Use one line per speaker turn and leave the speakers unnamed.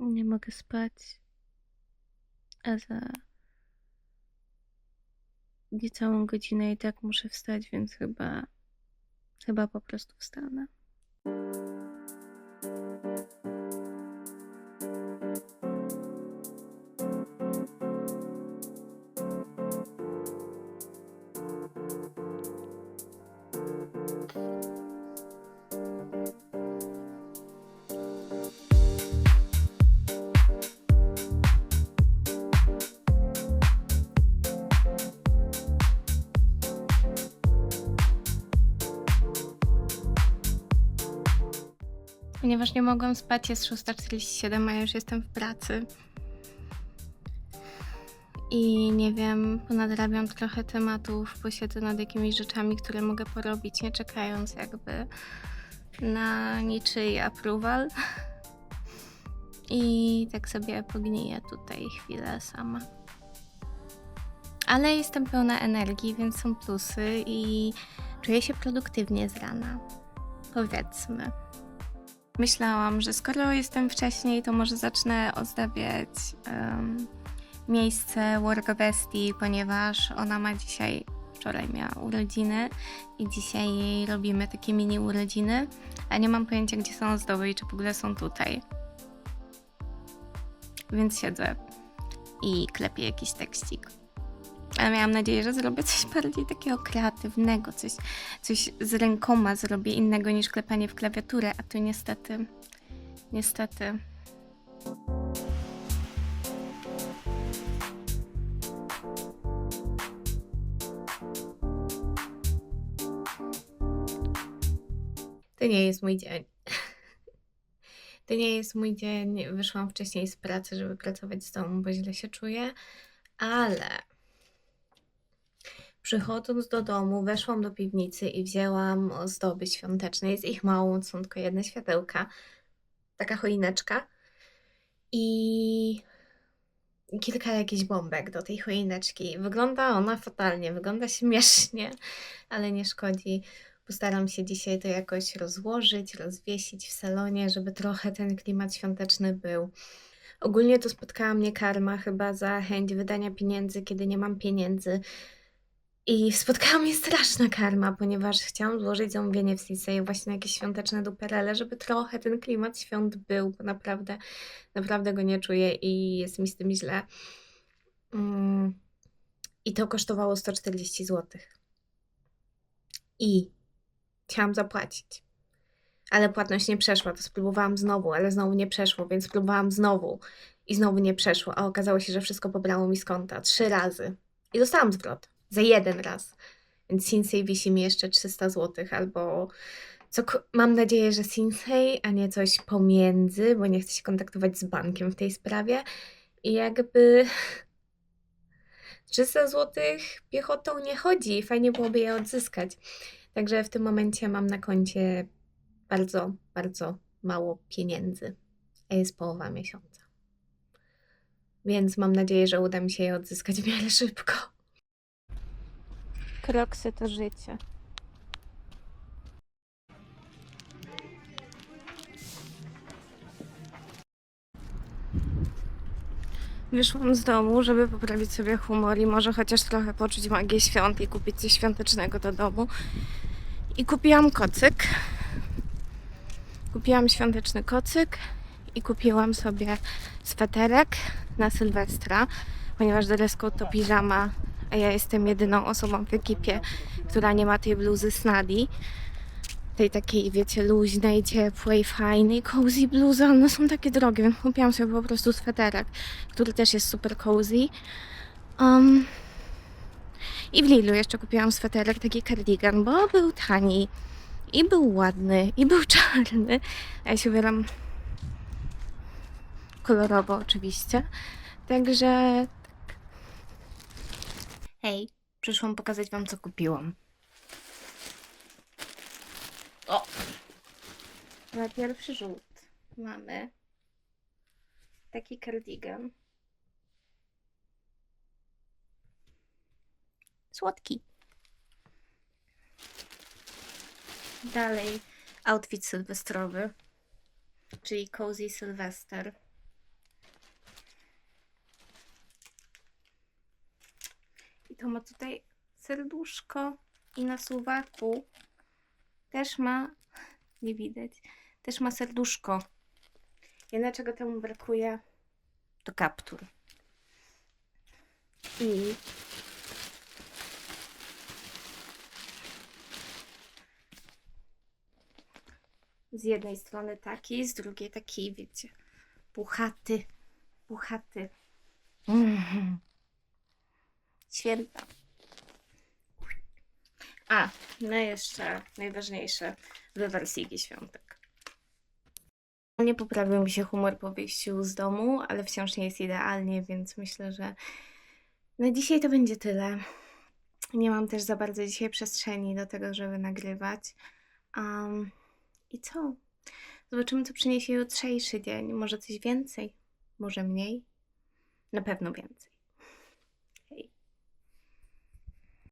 Nie mogę spać. A za niecałą godzinę i tak muszę wstać, więc chyba, chyba po prostu wstanę. Ponieważ nie mogłam spać, jest 6.47, a już jestem w pracy. I nie wiem, ponadrabiam trochę tematów, posiedzę nad jakimiś rzeczami, które mogę porobić, nie czekając jakby na niczyj approval. I tak sobie pogniję tutaj chwilę sama. Ale jestem pełna energii, więc są plusy i czuję się produktywnie z rana. Powiedzmy. Myślałam, że skoro jestem wcześniej, to może zacznę ozdabiać em, miejsce Work Bestie, ponieważ ona ma dzisiaj, wczoraj miała urodziny i dzisiaj jej robimy takie mini urodziny, a nie mam pojęcia, gdzie są ozdoby i czy w ogóle są tutaj. Więc siedzę i klepię jakiś tekstik. Ale miałam nadzieję, że zrobię coś bardziej takiego kreatywnego, coś, coś z rękoma zrobię innego niż klepanie w klawiaturę, a tu niestety, niestety. To nie jest mój dzień. To nie jest mój dzień. Wyszłam wcześniej z pracy, żeby pracować z domu, bo źle się czuję, ale Przychodząc do domu, weszłam do piwnicy i wzięłam ozdoby świąteczne. Jest ich mało, są tylko jedne światełka. Taka choineczka. I kilka jakichś bombek do tej choineczki. Wygląda ona fatalnie, wygląda śmiesznie, ale nie szkodzi. Postaram się dzisiaj to jakoś rozłożyć, rozwiesić w salonie, żeby trochę ten klimat świąteczny był. Ogólnie to spotkała mnie karma chyba za chęć wydania pieniędzy, kiedy nie mam pieniędzy. I spotkała mnie straszna karma, ponieważ chciałam złożyć zamówienie w Sisei właśnie na jakieś świąteczne duperele, żeby trochę ten klimat świąt był, bo naprawdę, naprawdę go nie czuję i jest mi z tym źle. Mm. I to kosztowało 140 zł. I chciałam zapłacić. Ale płatność nie przeszła, to spróbowałam znowu, ale znowu nie przeszło, więc spróbowałam znowu i znowu nie przeszło, a okazało się, że wszystko pobrało mi z konta trzy razy. I dostałam zwrot za jeden raz. Więc Sinsei wisi mi jeszcze 300 zł, albo co, mam nadzieję, że Sinsei, a nie coś pomiędzy, bo nie chcę się kontaktować z bankiem w tej sprawie. I jakby 300 zł piechotą nie chodzi, fajnie byłoby je odzyskać. Także w tym momencie mam na koncie bardzo, bardzo mało pieniędzy, a jest połowa miesiąca. Więc mam nadzieję, że uda mi się je odzyskać w miarę szybko. Kroksy to życie. Wyszłam z domu, żeby poprawić sobie humor i może chociaż trochę poczuć magię świąt i kupić coś świątecznego do domu. I kupiłam kocyk. Kupiłam świąteczny kocyk i kupiłam sobie sweterek na Sylwestra, ponieważ dress code to piżama a ja jestem jedyną osobą w ekipie, która nie ma tej bluzy snadi. Tej takiej, wiecie, luźnej, ciepłej, fajnej, cozy bluzy. One są takie drogie, więc kupiłam sobie po prostu sweterek, który też jest super cozy. Um, I w Lidlu jeszcze kupiłam sweterek, taki cardigan, bo był tani. I był ładny, i był czarny. Ja się ubieram kolorowo oczywiście. Także Hej, przyszłam pokazać wam, co kupiłam. O! Na pierwszy rzut mamy taki cardigan. Słodki. Dalej outfit sylwestrowy, czyli cozy sylwester. To ma tutaj serduszko i na suwaku też ma, nie widać, też ma serduszko. Jedyne czego temu brakuje to kaptur. I z jednej strony taki, z drugiej taki, wiecie, puchaty, puchaty. Mhm. Święta. A, no jeszcze najważniejsze we wersji świątek. Nie poprawił mi się humor po wyjściu z domu, ale wciąż nie jest idealnie, więc myślę, że na dzisiaj to będzie tyle. Nie mam też za bardzo dzisiaj przestrzeni do tego, żeby nagrywać. Um, I co? Zobaczymy, co przyniesie jutrzejszy dzień. Może coś więcej, może mniej. Na pewno więcej.